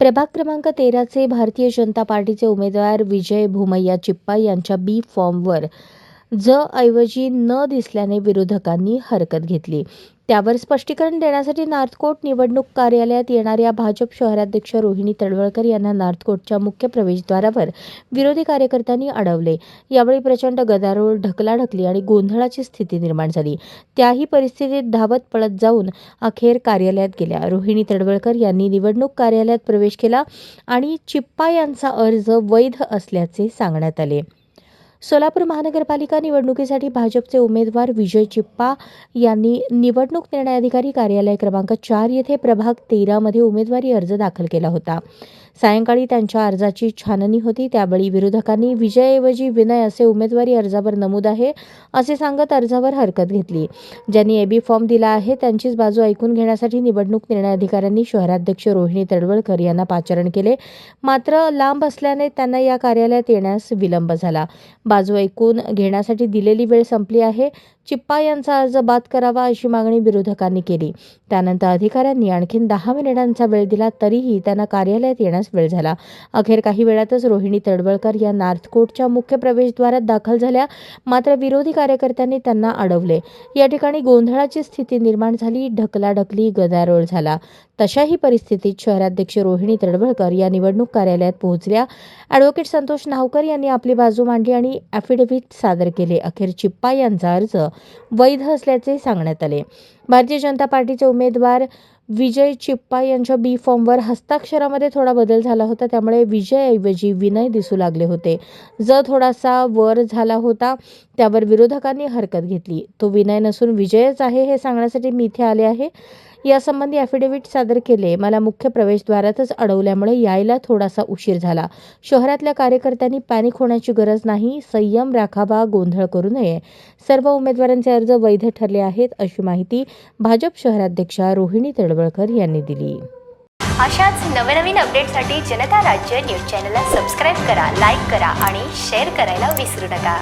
प्रभाग क्रमांक तेराचे भारतीय जनता पार्टीचे उमेदवार विजय भोमय्या चिप्पा यांच्या बी फॉर्मवर ज ऐवजी न दिसल्याने विरोधकांनी हरकत घेतली. त्यावर स्पष्टीकरण देण्यासाठी नार्थकोट निवडणूक कार्यालयात येणाऱ्या भाजप शहराध्यक्ष रोहिणी तडवळकर यांना नार्थकोटच्या मुख्य प्रवेशद्वारावर विरोधी कार्यकर्त्यांनी अडवले. यावेळी प्रचंड गदारोळ ढकलाढकली आणि गोंधळाची स्थिती निर्माण झाली. त्याही परिस्थितीत धावत पळत जाऊन अखेर कार्यालयात गेल्या. रोहिणी तडवळकर यांनी निवडणूक कार्यालयात प्रवेश केला आणि चिप्पा यांचा अर्ज वैध असल्याचे सांगण्यात आले. सोलापूर महानगरपालिका निवडणुकीसाठी भाजपचे उमेदवार विजय चिप्पा यांनी निवडणूक निर्णय अधिकारी कार्यालय क्रमांक चार येथे प्रभाग तेरामध्ये उमेदवारी अर्ज दाखल केला होता. सायंकाळी त्यांच्या अर्जाची छाननी होती. त्यावेळी विरोधकांनी विजयऐवजी विनय असे उमेदवारी अर्जावर नमूद आहे असे सांगत अर्जावर हरकत घेतली. ज्यांनी एबी फॉर्म दिला आहे त्यांचीच बाजू ऐकून घेण्यासाठी निवडणूक निर्णय अधिकाऱ्यांनी शहराध्यक्ष रोहिणी तडवळकर यांना पाचारण केले. मात्र लांब असल्याने त्यांना या कार्यालयात येण्यास विलंब झाला. बाजू ऐकून घेण्यासाठी दिलेली वेळ संपली आहे. चिप्पा यांचा अर्ज बाद करावा अशी मागणी विरोधकांनी केली. त्यानंतर अधिकाऱ्यांनी आणखी दहा मिनिटांचा वेळ दिला तरीही त्यांना कार्यालयात येण्यास वेळ झाला. अखेर काही वेळातच रोहिणी तडवळकर या नार्थकोटच्या मुख्य प्रवेशद्वारात दाखल झाल्या. मात्र विरोधी कार्यकर्त्यांनी त्यांना अडवले. या ठिकाणी गोंधळाची स्थिती निर्माण झाली. ढकलाढकली गदारोळ झाला. तशाही परिस्थितीत शहराध्यक्ष रोहिणी तडवळकर या निवडणूक कार्यालयात पोहोचल्या. ॲडव्होकेट संतोष नावकर यांनी आपली बाजू मांडली आणि ॲफिडेव्हिट सादर केले. अखेर चिप्पा यांचा अर्ज वैध असल्याचे सांगण्यात आले. भारतीय जनता पार्टीचे उमेदवार विजय चिप्पा यांच्या बी फॉर्मवर हस्ताक्षरामध्ये थोडा बदल झाला होता. त्यामुळे विजयऐवजी विनय दिसू लागले होते. ज थोडासा वर झाला होता त्यावर विरोधकांनी हरकत घेतली. तो विनय नसून विजयच आहे हे सांगण्यासाठी मी इथे आले आहे. यासंबंधी ॲफिडेव्हिट सादर केले. मला मुख्य प्रवेशद्वारातच अडवल्यामुळे यायला थोडासा उशीर झाला. शहरातल्या कार्यकर्त्यांनी पॅनिक होण्याची गरज नाही. संयम राखावा गोंधळ करू नये. सर्व उमेदवारांचे अर्ज वैध ठरले आहेत अशी माहिती भाजप शहराध्यक्षा रोहिणी तडवळकर यांनी दिली. अशाच नवनवीन अपडेटसाठी जनता राज्य न्यूज चॅनलला सबस्क्राईब करा लाईक करा आणि शेअर करायला विसरू नका.